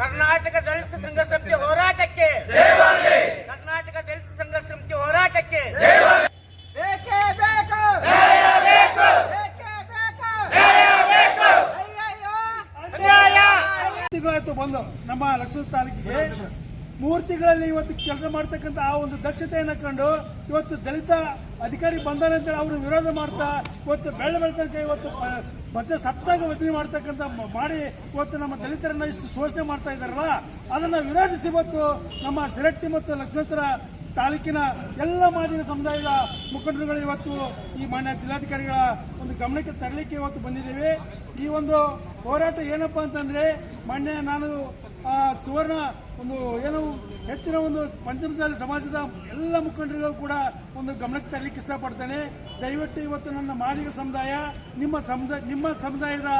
ಕರ್ನಾಟಕ ದಲಿತ ಸಂಘ ಸಮಿತಿ ಹೋರಾಟಕ್ಕೆ. ಕರ್ನಾಟಕ ದಲಿತ ಸಂಘ ಸಮಿತಿ ಹೋರಾಟಕ್ಕೆ. ಬೇಕೇ ಬೇಕು. ಇವತ್ತು ಬಂದು. ನಮ್ಮ ಲಕ್ಷ್ಮಣ ತಾಲೂಕಿಗೆ. ಮೂರ್ತಿಗಳಲ್ಲಿ ಇವತ್ತು ಕೆಲಸ ಮಾಡ್ತಕ್ಕಂಥ ಆ ಒಂದು ದಕ್ಷತೆಯನ್ನು ಕಂಡು ಇವತ್ತು ದಲಿತ ಅಧಿಕಾರಿ ಬಂದಾನೆ ಅಂತೇಳಿ ಅವರು ವಿರೋಧ ಮಾಡ್ತಾ ಇವತ್ತು ಬೆಳ್ಳ ಬೆಳ್ತನಕ ಇವತ್ತು ಬಸ್ ಸತ್ತಾಗ ವಚನೆ ಮಾಡ್ತಕ್ಕಂಥ ಮಾಡಿ ಇವತ್ತು ನಮ್ಮ ದಲಿತರನ್ನ ಇಷ್ಟು ಶೋಷಣೆ ಮಾಡ್ತಾ ಇದ್ದಾರಲ್ಲ, ಅದನ್ನು ವಿರೋಧಿಸಿ ಇವತ್ತು ನಮ್ಮ ಸಿರಟ್ಟಿ ಮತ್ತು ಲಕ್ಷ್ಮೇಶ್ವರ ತಾಲೂಕಿನ ಎಲ್ಲ ಮಾದಿಗ ಸಮುದಾಯದ ಮುಖಂಡರುಗಳು ಇವತ್ತು ಈ ಮಾನ್ಯ ಜಿಲ್ಲಾಧಿಕಾರಿಗಳ ಒಂದು ಗಮನಕ್ಕೆ ತರಲಿಕ್ಕೆ ಇವತ್ತು ಬಂದಿದ್ದೇವೆ. ಈ ಒಂದು ಹೋರಾಟ ಏನಪ್ಪಾ ಅಂತಂದ್ರೆ ಮಾನ್ಯ ನಾನು ಸುವರ್ಣ ಒಂದು ಏನು ಹೆಚ್ಚಿನ ಒಂದು ಪಂಚಮಸಾಲಿ ಸಮಾಜದ ಎಲ್ಲ ಮುಖಂಡರಿಗೂ ಕೂಡ ಒಂದು ಗಮನಕ್ಕೆ ತರಲಿಕ್ಕೆ ಇಷ್ಟಪಡ್ತೇನೆ. ದಯವಿಟ್ಟು ಇವತ್ತು ನನ್ನ ಮಾದಿಗ ಸಮುದಾಯ, ನಿಮ್ಮ ಸಮುದಾಯ ನಿಮ್ಮ ಸಮುದಾಯದ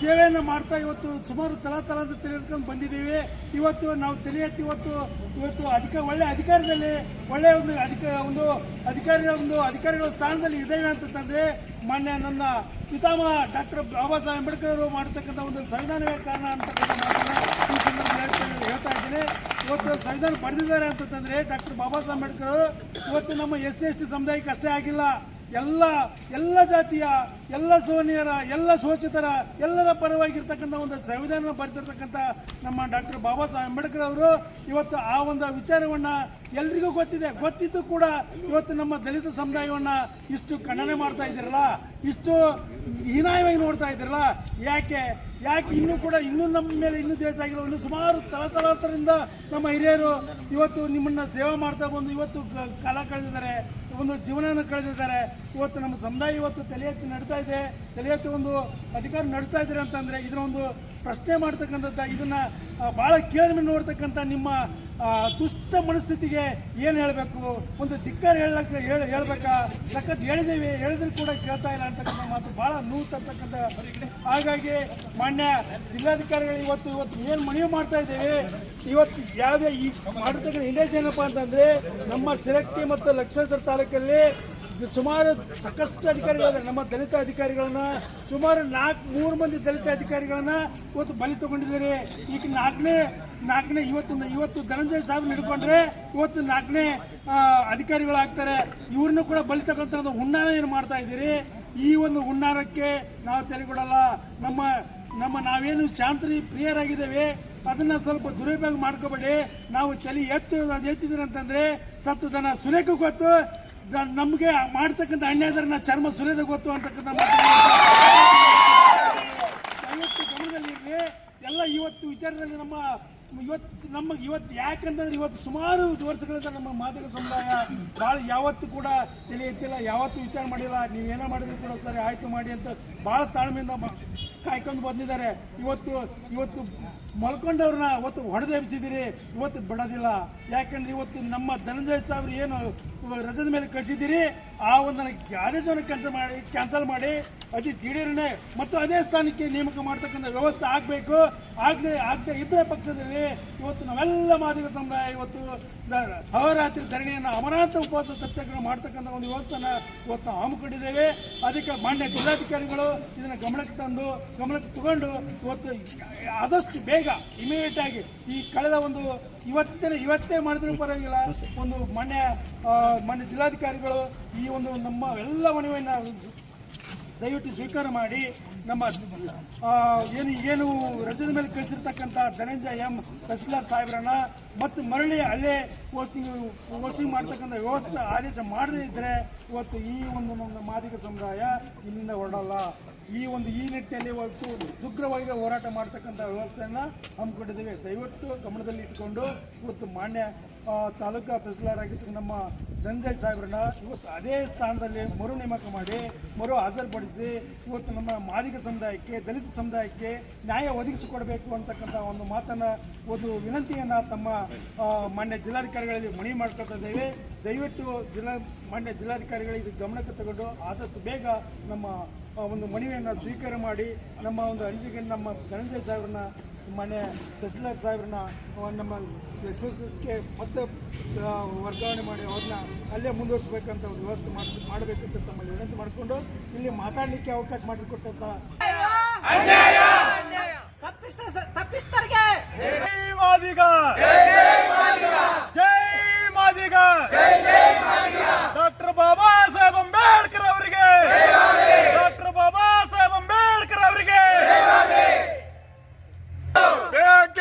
ಸೇವೆಯನ್ನು ಮಾಡ್ತಾ ಇವತ್ತು ಸುಮಾರು ತಲಾ ತಲಾಂತ ತಿಳ್ಕೊಂಡು ಬಂದಿದ್ದೀವಿ. ಇವತ್ತು ನಾವು ತಲೆ ಇವತ್ತು ಇವತ್ತು ಅಧಿಕ, ಒಳ್ಳೆ ಅಧಿಕಾರದಲ್ಲಿ ಒಳ್ಳೆಯ ಒಂದು ಅಧಿಕ, ಒಂದು ಅಧಿಕಾರಿಗಳ ಒಂದು ಅಧಿಕಾರಿಗಳ ಸ್ಥಾನದಲ್ಲಿ ಇದ್ದೇವೆ ಅಂತಂದರೆ ಮೊನ್ನೆ ನನ್ನ ಪಿತಾಮಹ ಡಾಕ್ಟರ್ ಬಾಬಾ ಸಾಹೇಬ್ ಅಂಬೇಡ್ಕರ್ ಅವರು ಮಾಡತಕ್ಕಂಥ ಒಂದು ಸಂವಿಧಾನವೇ ಕಾರಣ ಅಂತಕ್ಕಂಥ ಈ ಸಂವಿಧಾನ ಬರೆದಿದ್ದಾರೆ ಅಂತಂದ್ರೆ ಡಾಕ್ಟರ್ ಬಾಬಾ ಸಾಹೇಬ್ ಅಂಬೇಡ್ಕರ್ ಇವತ್ತು ನಮ್ಮ ಎಸ್ ಸಿ ಎಸ್ ಟಿ ಸಮುದಾಯಕ್ಕೆ ಅಷ್ಟೇ ಆಗಿಲ್ಲ. ಎಲ್ಲ ಎಲ್ಲ ಜಾತಿಯ, ಎಲ್ಲ ಸೋನಿಯರ, ಎಲ್ಲ ಶೋಚಿತರ ಎಲ್ಲರ ಪರವಾಗಿರ್ತಕ್ಕಂಥ ಒಂದು ಸಂವಿಧಾನ ಬರೆದಿರ್ತಕ್ಕಂಥ ನಮ್ಮ ಡಾಕ್ಟರ್ ಬಾಬಾ ಸಾಹೇಬ್ ಅಂಬೇಡ್ಕರ್ ಅವರು ಇವತ್ತು ಆ ಒಂದು ವಿಚಾರವನ್ನ ಎಲ್ರಿಗೂ ಗೊತ್ತಿದೆ. ಗೊತ್ತಿದ್ದು ಕೂಡ ಇವತ್ತು ನಮ್ಮ ದಲಿತ ಸಮುದಾಯವನ್ನ ಇಷ್ಟು ಖಂಡನೆ ಮಾಡ್ತಾ ಇದ್ದೀರಲ್ಲ, ಇಷ್ಟು ಹೀನಾಯವಾಗಿ ನೋಡ್ತಾ ಇದ್ದೀರಲ್ಲ, ಯಾಕೆ ಯಾಕೆ ಇನ್ನೂ ಕೂಡ ಇನ್ನೂ ನಮ್ಮ ಮೇಲೆ ಇನ್ನೂ ದೇಶ ಆಗಿರೋ ಇನ್ನು ಸುಮಾರು ತಲತಲಾಂತರದಿಂದ ನಮ್ಮ ಹಿರಿಯರು ಇವತ್ತು ನಿಮ್ಮನ್ನ ಸೇವೆ ಮಾಡ್ತಾ ಬಂದು ಇವತ್ತು ಕಾಲ ಕಳೆದಿದ್ದಾರೆ. ಒಂದು ಜೀವನವನ್ನು ಕಳೆದಿದ್ದಾರೆ. ಇವತ್ತು ನಮ್ಮ ಸಮುದಾಯ ಇವತ್ತು ತಲೆ ಎತ್ತಿ ನಡೀತಾ ಇದೆ. ತಲೆ ಎತ್ತಿ ಒಂದು ಅಧಿಕಾರ ನಡೆಸ್ತಾ ಇದ್ದೀರಿ ಅಂತಂದ್ರೆ ಇದನ್ನ ಒಂದು ಪ್ರಶ್ನೆ ಮಾಡ್ತಕ್ಕಂಥದ್ದು, ಇದನ್ನ ಭಾಳ ಕೇಳ್ಮೆ ನೋಡ್ತಕ್ಕಂಥ ನಿಮ್ಮ ದುಷ್ಟ ಮನಸ್ಥಿತಿಗೆ ಏನು ಹೇಳಬೇಕು? ಒಂದು ಧಿಕ್ಕಾರ ಹೇಳಕ್ಕೆ ಹೇಳಿ, ಹೇಳ್ಬೇಕಾ? ಸಖತ್ ಹೇಳಿದ್ದೇವೆ, ಹೇಳಿದ್ರು ಕೂಡ ಕೇಳ್ತಾ ಇಲ್ಲ ಅಂತಕ್ಕಂಥ ಮಾತು ಬಹಳ ನೋವು ತರ್ತಕ್ಕಂಥ ಹಾಗಾಗಿ ಮಾನ್ಯ ಜಿಲ್ಲಾಧಿಕಾರಿಗಳು ಇವತ್ತು ಇವತ್ತು ಏನು ಮನವಿ ಮಾಡ್ತಾ ಇದ್ದೇವೆ? ಇವತ್ತು ಯಾವುದೇ ಈ ಮಾಡತಕ್ಕಂಥ ಇಂಡೇಜ್ ಏನಪ್ಪ ಅಂತಂದ್ರೆ, ನಮ್ಮ ಸಿರಟ್ಟಿ ಮತ್ತು ಲಕ್ಷ್ಮೇಶ್ವರ ತಾಲೂಕಲ್ಲಿ ಇದು ಸುಮಾರು ಸಾಕಷ್ಟು ಅಧಿಕಾರಿಗಳಾದ್ರೆ, ನಮ್ಮ ದಲಿತ ಅಧಿಕಾರಿಗಳನ್ನ ಸುಮಾರು ನಾಲ್ಕು, ಮೂರು ಮಂದಿ ದಲಿತ ಅಧಿಕಾರಿಗಳನ್ನ ಇವತ್ತು ಬಲಿ ತಗೊಂಡಿದ್ದಾರೆ. ಈಗ ನಾಲ್ಕನೇ ನಾಲ್ಕನೇ ಇವತ್ತು ಇವತ್ತು ಧನಂಜಯ ಸಾಹೇಬ್ ಹಿಡ್ಕೊಂಡ್ರೆ ಇವತ್ತು ನಾಲ್ಕನೇ ಅಧಿಕಾರಿಗಳಾಗ್ತಾರೆ. ಇವ್ರನ್ನೂ ಕೂಡ ಬಲಿ ತಗೊಂತ ಒಂದು ಹುನ್ನಾರ ಏನು ಮಾಡ್ತಾ ಇದ್ದೀರಿ? ಈ ಒಂದು ಹುನ್ನಾರಕ್ಕೆ ನಾವು ತೆರೆಗೊಡಲ್ಲ ನಮ್ಮ ನಮ್ಮ ನಾವೇನು ಶಾಂತಿ ಪ್ರಿಯರಾಗಿದ್ದೇವೆ. ಅದನ್ನ ಸ್ವಲ್ಪ ದುರುಪಯೋಗ ಮಾಡ್ಕೋಬೇಡಿ. ನಾವು ತಲೆ ಎತ್ತು ಎತ್ತಿದ್ರೆ ಸತ್ತು ದನ. ಸುರೇಖ ಗೊತ್ತು. ನಮ್ಗೆ ಮಾಡ್ತಕ್ಕಂಥ ಅನ್ಯಾಯದನ್ನ ಚರ್ಮ ಸುರಿದ ಗೊತ್ತು ಅಂತಕ್ಕಂಥ ದಯವಿಟ್ಟು ಗಮನದಲ್ಲಿ ಎಲ್ಲ ಇವತ್ತು ವಿಚಾರದಲ್ಲಿ ನಮ್ಮ ಇವತ್ತು ನಮ್ಮ ಇವತ್ತು ಯಾಕಂತಂದ್ರೆ ಇವತ್ತು ಸುಮಾರು ವರ್ಷಗಳಿಂದ ನಮ್ಮ ಮಾದಿಗ ಸಮುದಾಯ ಭಾಳ ಯಾವತ್ತೂ ಕೂಡ ತಲೆ ಎತ್ತಿಲ್ಲ ಯಾವತ್ತೂ ವಿಚಾರ ಮಾಡಿಲ್ಲ. ನೀವೇನೋ ಮಾಡಿದ್ರು ಕೂಡ ಸರಿ, ಆಯ್ತು ಮಾಡಿ ಅಂತ ಭಾಳ ತಾಳ್ಮೆಯಿಂದ ಕಾಯ್ಕೊಂಡು ಬಂದಿದ್ದಾರೆ. ಇವತ್ತು ಇವತ್ತು ಮಲ್ಕೊಂಡವ್ರನ್ನ ಇವತ್ತು ಹೊಡೆದೆಬ್ಸಿದಿರಿ ಇವತ್ತು ಬಿಡೋದಿಲ್ಲ. ಯಾಕಂದ್ರೆ ಇವತ್ತು ನಮ್ಮ ಧನಂಜಯ ಸಾಬ್ರು ಏನು ರಜದ ಮೇಲೆ ಕಳಿಸಿದ್ದೀರಿ, ಆ ಒಂದು ಆದೇಶವನ್ನು ಕ್ಯಾನ್ಸಲ್ ಮಾಡಿ ಕ್ಯಾನ್ಸಲ್ ಮಾಡಿ ಅತಿ ದಿಢೀರನೆ ಮತ್ತು ಅದೇ ಸ್ಥಾನಕ್ಕೆ ನೇಮಕ ಮಾಡ್ತಕ್ಕಂಥ ವ್ಯವಸ್ಥೆ ಆಗಬೇಕು. ಆಗದೆ ಆಗದೆ ಇದ್ದರೆ ಪಕ್ಷದಲ್ಲಿ ಇವತ್ತು ನಾವೆಲ್ಲ ಮಾದಿಗ ಸಮುದಾಯ ಇವತ್ತು ಅಹೋರಾತ್ರಿ ಧರಣಿಯನ್ನು ಅಮರಾಂತ ಉಪವಾಸ ಸತ್ಯಾಗ್ರಹ ಮಾಡ್ತಕ್ಕಂಥ ಒಂದು ವ್ಯವಸ್ಥೆನ ಇವತ್ತು ನಾವು ಹಮ್ಮಿಕೊಂಡಿದ್ದೇವೆ ಅದಕ್ಕೆ ಮಾನ್ಯ ಜಿಲ್ಲಾಧಿಕಾರಿಗಳು ಇದನ್ನು ಗಮನಕ್ಕೆ ತಂದು ಗಮನಕ್ಕೆ ತಗೊಂಡು ಇವತ್ತು ಆದಷ್ಟು ಬೇಗ ಇಮಿಡಿಯೇಟ್ ಆಗಿ ಈ ಕಳೆದ ಒಂದು ಇವತ್ತಿನ ಇವತ್ತೇ ಮಾಡಿದ್ರೂ ಪರವಾಗಿಲ್ಲ. ಒಂದು ಮಾನ್ಯ ಮಾನ್ಯ ಜಿಲ್ಲಾಧಿಕಾರಿಗಳು ಈ ಒಂದು ನಮ್ಮ ಎಲ್ಲ ಮನವಿಯನ್ನು ದಯವಿಟ್ಟು ಸ್ವೀಕಾರ ಮಾಡಿ ನಮ್ಮ ಏನು ಏನು ರಜದ ಮೇಲೆ ಕಳಿಸಿರ್ತಕ್ಕಂಥ ಧನಂಜಯ ಎಂ ತಹಸೀಲ್ದಾರ್ ಸಾಹೇಬ್ರನ್ನ ಮತ್ತು ಮರಳಿ ಅಲ್ಲೇ ಪೋಸ್ಟಿಂಗ್ ಪೋಸ್ಟಿಂಗ್ ಮಾಡ್ತಕ್ಕಂಥ ವ್ಯವಸ್ಥೆ ಆದೇಶ ಮಾಡದೇ ಇದ್ದರೆ ಇವತ್ತು ಈ ಒಂದು ನಮ್ಮ ಮಾದಿಗ ಸಮುದಾಯ ಇಲ್ಲಿಂದ ಹೊರಡಲ್ಲ. ಈ ಒಂದು ಈ ನಿಟ್ಟಿನಲ್ಲಿ ಇವತ್ತು ದುಗ್ರವಾಗಿ ಹೋರಾಟ ಮಾಡ್ತಕ್ಕಂಥ ವ್ಯವಸ್ಥೆಯನ್ನು ಹಮ್ಮಿಕೊಂಡಿದ್ದೇವೆ. ದಯವಿಟ್ಟು ಗಮನದಲ್ಲಿ ಇಟ್ಕೊಂಡು ಇವತ್ತು ಮಾನ್ಯ ತಾಲೂಕಾ ತಹಸೀಲ್ದಾರ್ ನಮ್ಮ ಧನಂಜಯ್ ಸಾಹೇಬ್ರನ್ನ ಇವತ್ತು ಅದೇ ಸ್ಥಾನದಲ್ಲಿ ಮರು ನೇಮಕ ಮಾಡಿ, ಮರು ಹಾಜರುಪಡಿಸಿ ಇವತ್ತು ನಮ್ಮ ಮಾದಿಗ ಸಮುದಾಯಕ್ಕೆ, ದಲಿತ ಸಮುದಾಯಕ್ಕೆ ನ್ಯಾಯ ಒದಗಿಸಿಕೊಡಬೇಕು ಅಂತಕ್ಕಂಥ ಒಂದು ಮಾತನ್ನು ಒಂದು ವಿನಂತಿಯನ್ನು ತಮ್ಮ ಮಾನ್ಯ ಜಿಲ್ಲಾಧಿಕಾರಿಗಳಲ್ಲಿ ಮನವಿ ಮಾಡ್ಕೊಳ್ತಾ ಇದ್ದೇವೆ. ದಯವಿಟ್ಟು ಜಿಲ್ಲಾ ಮಾನ್ಯ ಜಿಲ್ಲಾಧಿಕಾರಿಗಳಿಗೆ ಇದು ಗಮನಕ್ಕೆ ತಗೊಂಡು ಆದಷ್ಟು ಬೇಗ ನಮ್ಮ ಒಂದು ಮನವಿಯನ್ನು ಸ್ವೀಕಾರ ಮಾಡಿ ನಮ್ಮ ಒಂದು ಅಂಜಿಗೆ ನಮ್ಮ ಧನಂಜಯ ಸಾಹೇಬ್ರನ್ನ ಮನೆ ತಹಸೀಲ್ದಾರ್ ಸಾಹೇಬ್ರನ್ನ ನಮ್ಮ ಎಕ್ಸ್ಪ್ರೆಸ್ಗೆ ಮತ್ತೆ ವರ್ಗಾವಣೆ ಮಾಡಿ ಅವ್ರನ್ನ ಅಲ್ಲೇ ಮುಂದುವರಿಸಬೇಕಂತ ಒಂದು ವ್ಯವಸ್ಥೆ ಮಾಡಿ ಮಾಡಬೇಕಂತ ತಮ್ಮಲ್ಲಿ ವಿನಂತಿ ಮಾಡಿಕೊಂಡು ಇಲ್ಲಿ ಮಾತಾಡಲಿಕ್ಕೆ ಅವಕಾಶ ಮಾಡಿಕೊಟ್ಟಂತ ತಪ್ಪಿಸ್ತಾರೆ ತಪ್ಪಿಸ್ತರಿಗೆ ಜೈ ಮಾದಿಗ ಜೈ ಮಾದಿಗ ಡಾಕ್ಟರ್ ಬಾಬಾ ಸಾಹೇಬ್ ಅಂಬೇಡ್ಕರ್ ಅವರಿಗೆ ಡಾಕ್ಟರ್ ಬಾಬಾ ಸಾಹೇಬ್ ಅಂಬೇಡ್ಕರ್ ಅವರಿಗೆ ಬೇಗ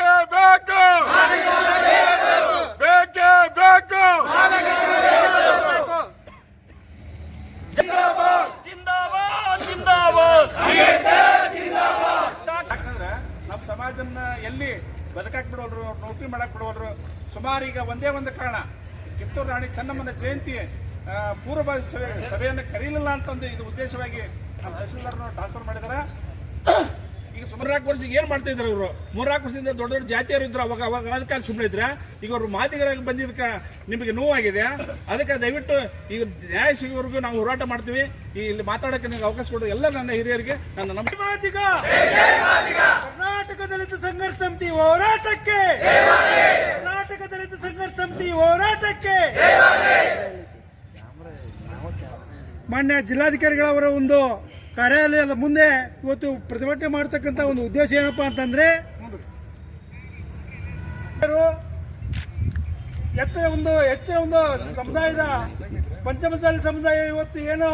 ಇದನ್ನ ಎಲ್ಲಿ ಬದುಕಾಕ್ ಬಿಡೋಲ್ರು ನೌಕರಿ ಮಾಡಕ್ ಬಿಡೋಲ್ರು ಸುಮಾರು ಈಗ ಒಂದೇ ಒಂದು ಕಾರಣ. ಕಿತ್ತೂರು ರಾಣಿ ಚೆನ್ನಮ್ಮನ ಜಯಂತಿ ಪೂರ್ವ ಸಭೆ ಸಭೆಯನ್ನು ಕರೀಲಿಲ್ಲ ಅಂತಂದು ಇದು ಉದ್ದೇಶವಾಗಿ ನಮ್ಮ ತಹಸೀಲ್ದಾರ್ನ ಟ್ರಾನ್ಸ್ಫರ್ ಮಾಡಿದ್ದಾರೆ ಈಗ ಸುಮಾರು ವರ್ಷ ಏನು ಮಾಡ್ತಾ ಇದ್ರು ಇವರು? ಮೂರ್ನಾಲ್ಕು ವರ್ಷದಿಂದ ದೊಡ್ಡ ದೊಡ್ಡ ಜಾತಿಯವರು ಇದ್ರು, ಅವಾಗ ಅವಾಗ ಅದಕ್ಕೆ ಸುಮ್ಮನೆ ಇದ್ರೆ. ಈಗ ಅವರು ಮಾತಿಗರಾಗಿ ಬಂದಿದ್ದಕ್ಕೆ ನಿಮಗೆ ನೋವಾಗಿದೆ. ಅದಕ್ಕೆ ದಯವಿಟ್ಟು ಈಗ ನ್ಯಾಯ ಸಿಗೋವರೆಗೂ ನಾವು ಹೋರಾಟ ಮಾಡ್ತೀವಿ. ಇಲ್ಲಿ ಮಾತಾಡೋಕೆ ನಿಮಗೆ ಅವಕಾಶ ಕೊಡೋದು ಎಲ್ಲ ನನ್ನ ಹಿರಿಯರಿಗೆ ನನ್ನ ನಮ್ಮ ಕರ್ನಾಟಕ ದಲಿತ ಸಂಘರ್ಷ ಹೋರಾಟಕ್ಕೆ ಕರ್ನಾಟಕ ದಲಿತ ಸಂಘರ್ಷ ಸಮಿತಿ ಹೋರಾಟಕ್ಕೆ ಮಾನ್ಯ ಜಿಲ್ಲಾಧಿಕಾರಿಗಳವರ ಒಂದು ಕಾರ್ಯಾಲಯದ ಮುಂದೆ ಇವತ್ತು ಪ್ರತಿಭಟನೆ ಮಾಡ್ತಕ್ಕಂಥ ಒಂದು ಉದ್ದೇಶ ಏನಪ್ಪ ಅಂತಂದ್ರೆ ಎತ್ತರ ಒಂದು ಹೆಚ್ಚಿನ ಒಂದು ಸಮುದಾಯದ, ಪಂಚಮಸಾಲಿ ಸಮುದಾಯ ಇವತ್ತು ಏನು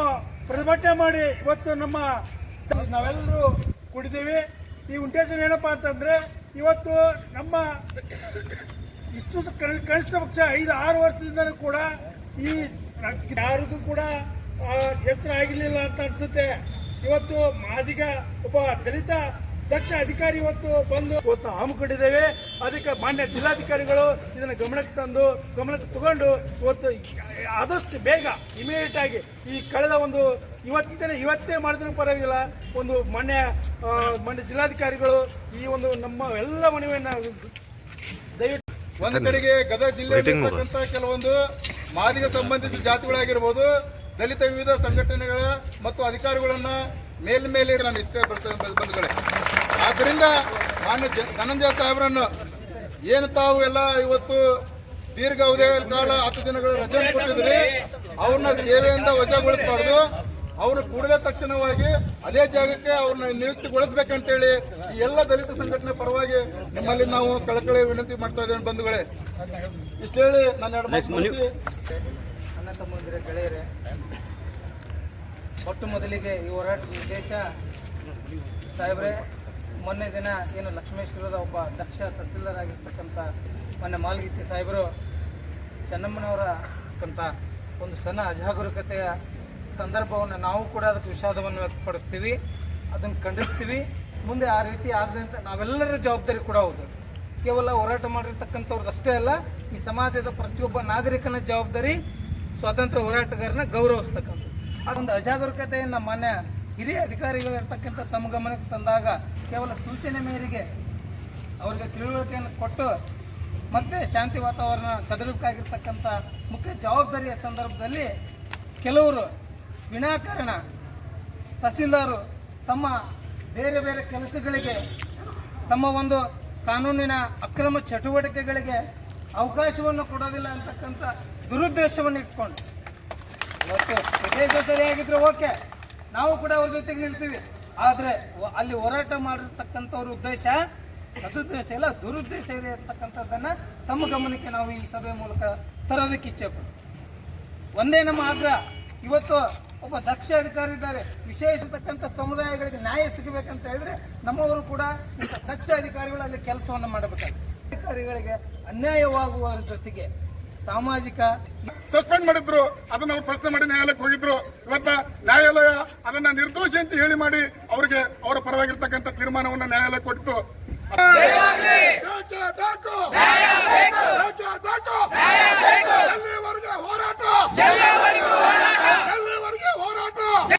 ಪ್ರತಿಭಟನೆ ಮಾಡಿ ಇವತ್ತು ನಮ್ಮ ನಾವೆಲ್ಲರೂ ಕುಡಿದೀವಿ ಈ ಉದ್ದೇಶ ಏನಪ್ಪಾ ಅಂತಂದ್ರೆ, ಇವತ್ತು ನಮ್ಮ ಇಷ್ಟು ಕನಿಷ್ಠ ಪಕ್ಷ ಐದು, ಆರು ವರ್ಷದಿಂದಲೂ ಕೂಡ ಈ ಯಾರಿಗೂ ಕೂಡ ಎಚ್ಚರ ಆಗಿರಲಿಲ್ಲ ಅಂತ ಅನ್ಸುತ್ತೆ. ಇವತ್ತು ಮಾದಿಗ ಒಬ್ಬ ದಲಿತ ದಕ್ಷ ಅಧಿಕಾರಿ ಇವತ್ತು ಬಂದು ಇವತ್ತು ಹಮ್ಮಿಕೊಂಡಿದ್ದೇವೆ ಅದಕ್ಕೆ ಮಾನ್ಯ ಜಿಲ್ಲಾಧಿಕಾರಿಗಳು ಇದನ್ನು ಗಮನಕ್ಕೆ ತಂದು, ಗಮನಕ್ಕೆ ತಗೊಂಡು ಇವತ್ತು ಆದಷ್ಟು ಬೇಗ ಇಮಿಡಿಯೇಟ್ ಆಗಿ ಈ ಕಳೆದ ಒಂದು ಇವತ್ತಿನ, ಇವತ್ತೇ ಮಾಡಿದ್ರೂ ಪರವಾಗಿಲ್ಲ. ಒಂದು ಮಾನ್ಯ ಮಾನ್ಯ ಜಿಲ್ಲಾಧಿಕಾರಿಗಳು ಈ ಒಂದು ನಮ್ಮ ಎಲ್ಲ ಮನವಿಯನ್ನು ಒಂದು ಕಡೆಗೆ ಗದಗ ಜಿಲ್ಲೆಯಲ್ಲಿರ್ತಕ್ಕಂಥ ಕೆಲವೊಂದು ಮಾದಿಗ ಸಂಬಂಧಿತ ಜಾತಿಗಳಾಗಿರ್ಬೋದು ದಲಿತ ವಿವಿಧ ಸಂಘಟನೆಗಳ ಮತ್ತು ಅಧಿಕಾರಿಗಳನ್ನ ಮೇಲ್ಮೇಲೆ ನಾನು ಇಷ್ಟೇ ಬರ್ತೇನೆ ಬಂಧುಗಳೇ. ಆದ್ದರಿಂದ ಮಾನ್ಯ ಧನಂಜಯ ಸಾಹೇಬರನ್ನು ಏನು ತಾವು ಎಲ್ಲ ಇವತ್ತು ದೀರ್ಘಾವಧಿಯ ಕಾಲ ಹತ್ತು ದಿನಗಳ ರಜೆ ಕೊಟ್ಟಿದ್ರಿ ಅವ್ರನ್ನ ಸೇವೆಯಿಂದ ವಜಾಗೊಳಿಸಬಾರ್ದು. ಅವ್ರು ಕೂಡಲೇ ತಕ್ಷಣವಾಗಿ ಅದೇ ಜಾಗಕ್ಕೆ ಅವ್ರನ್ನ ನಿಯುಕ್ತಿಗೊಳಿಸ್ಬೇಕಂತೇಳಿ ಈ ಎಲ್ಲ ದಲಿತ ಸಂಘಟನೆ ಪರವಾಗಿ ನಿಮ್ಮಲ್ಲಿ ನಾವು ಕಳಕಳಿ ವಿನಂತಿ ಮಾಡ್ತಾ ಇದ್ದೇವೆ ಬಂಧುಗಳೇ. ಇಷ್ಟ ಹೇಳಿ ನನ್ನ ತಮ್ಮಂದಿರ ಗೆಳೆಯರೇ ಮೊಟ್ಟ ಮೊದಲಿಗೆ ಈ ಹೋರಾಟದ ಉದ್ದೇಶ ಸಾಹೇಬ್ರೆ ಮೊನ್ನೆ ದಿನ ಏನು ಲಕ್ಷ್ಮೇಶ್ವರದ ಒಬ್ಬ ದಕ್ಷ ತಹಸೀಲ್ದಾರ್ ಆಗಿರ್ತಕ್ಕಂಥ ಮೊನ್ನೆ ಮಾಲ್ಗಿತ್ತಿ ಸಾಹೇಬರು ಚೆನ್ನಮ್ಮನವರ ಒಂದು ಸಣ್ಣ ಅಜಾಗರೂಕತೆಯ ಸಂದರ್ಭವನ್ನು ನಾವು ಕೂಡ ಅದಕ್ಕೆ ವಿಷಾದವನ್ನು ವ್ಯಕ್ತಪಡಿಸ್ತೀವಿ, ಅದನ್ನು ಖಂಡಿಸ್ತೀವಿ. ಮುಂದೆ ಆ ರೀತಿ ಆದಂತ ನಾವೆಲ್ಲರ ಜವಾಬ್ದಾರಿ ಕೂಡ ಹೌದು. ಕೇವಲ ಹೋರಾಟ ಮಾಡಿರ್ತಕ್ಕಂಥವ್ರದ್ದು ಅಷ್ಟೇ ಅಲ್ಲ, ಈ ಸಮಾಜದ ಪ್ರತಿಯೊಬ್ಬ ನಾಗರಿಕನ ಜವಾಬ್ದಾರಿ, ಸ್ವಾತಂತ್ರ್ಯ ಹೋರಾಟಗಾರನ ಗೌರವಿಸ್ತಕ್ಕಂಥದ್ದು. ಅದೊಂದು ಅಜಾಗರೂಕತೆಯನ್ನು ಮಾನ್ಯ ಹಿರಿಯ ಅಧಿಕಾರಿಗಳು ಇರ್ತಕ್ಕಂಥ ತಮ್ಮ ಗಮನಕ್ಕೆ ತಂದಾಗ ಕೇವಲ ಸೂಚನೆ ಮೇರೆಗೆ ಅವರಿಗೆ ತಿಳುವಳಿಕೆಯನ್ನು ಕೊಟ್ಟು ಮತ್ತೆ ಶಾಂತಿ ವಾತಾವರಣ ಕದಲಕ್ಕಾಗಿರ್ತಕ್ಕಂಥ ಮುಖ್ಯ ಜವಾಬ್ದಾರಿಯ ಸಂದರ್ಭದಲ್ಲಿ ಕೆಲವರು ವಿನಾಕಾರಣ. ತಹಸೀಲ್ದಾರು ತಮ್ಮ ಬೇರೆ ಬೇರೆ ಕೆಲಸಗಳಿಗೆ, ತಮ್ಮ ಒಂದು ಕಾನೂನಿನ ಅಕ್ರಮ ಚಟುವಟಿಕೆಗಳಿಗೆ ಅವಕಾಶವನ್ನು ಕೊಡೋದಿಲ್ಲ ಅಂತಕ್ಕಂಥ ದುರುದ್ದೇಶವನ್ನು ಇಟ್ಕೊಂಡು. ಇವತ್ತು ಪ್ರದೇಶ ಸರಿಯಾಗಿದ್ರೆ ಓಕೆ, ನಾವು ಕೂಡ ಅವ್ರ ಜೊತೆಗೆ ನಿಲ್ತೀವಿ. ಆದರೆ ಅಲ್ಲಿ ಹೋರಾಟ ಮಾಡಿರ್ತಕ್ಕಂಥವ್ರ ಉದ್ದೇಶ, ಸದುದ್ದೇಶ ಇಲ್ಲ, ದುರುದ್ದೇಶ ಇದೆ ಅಂತಕ್ಕಂಥದ್ದನ್ನು ತಮ್ಮ ಗಮನಕ್ಕೆ ನಾವು ಈ ಸಭೆ ಮೂಲಕ ತರೋದಕ್ಕೆ ಇಚ್ಛೆ ಪಡ್ತೀವಿ. ಒಂದೇ ನಮ್ಮ ಆಗ್ರಹ. ಇವತ್ತು ಒಬ್ಬ ದಕ್ಷ ಅಧಿಕಾರಿ ಇದ್ದಾರೆ ವಿಶೇಷತಕ್ಕಂಥ ಸಮುದಾಯಗಳಿಗೆ ನ್ಯಾಯ ಸಿಗಬೇಕಂತ ಹೇಳಿದ್ರೆ ನಮ್ಮವರು ಕೂಡ ಇಂಥ ದಕ್ಷ ಅಧಿಕಾರಿಗಳು ಅಲ್ಲಿ ಕೆಲಸವನ್ನು ಮಾಡಬೇಕಾಗುತ್ತೆ. ಅಧಿಕಾರಿಗಳಿಗೆ ಅನ್ಯಾಯವಾಗುವ ಜೊತೆಗೆ ಸಾಮಾಜಿಕ ಸಸ್ಪೆಂಡ್ ಮಾಡಿದ್ರು ಅದನ್ನ ಅವ್ರು ಪ್ರಶ್ನೆ ಮಾಡಿ ನ್ಯಾಯಾಲಯಕ್ಕೆ ಹೋಗಿದ್ರು. ಇವತ್ತ ನ್ಯಾಯಾಲಯ ಅದನ್ನ ನಿರ್ದೋಷಿ ಅಂತ ಹೇಳಿ ಮಾಡಿ ಅವರಿಗೆ ಅವರ ಪರವಾಗಿರ್ತಕ್ಕಂಥ ತೀರ್ಮಾನವನ್ನ ನ್ಯಾಯಾಲಯ ಕೊಟ್ಟು ಬೇಕೇ! ಬೇಕು! ಬೇಕೇ! ಬೇಕು! ಎಲ್ಲಿವರೆಗೆ ಹೋರಾಟ?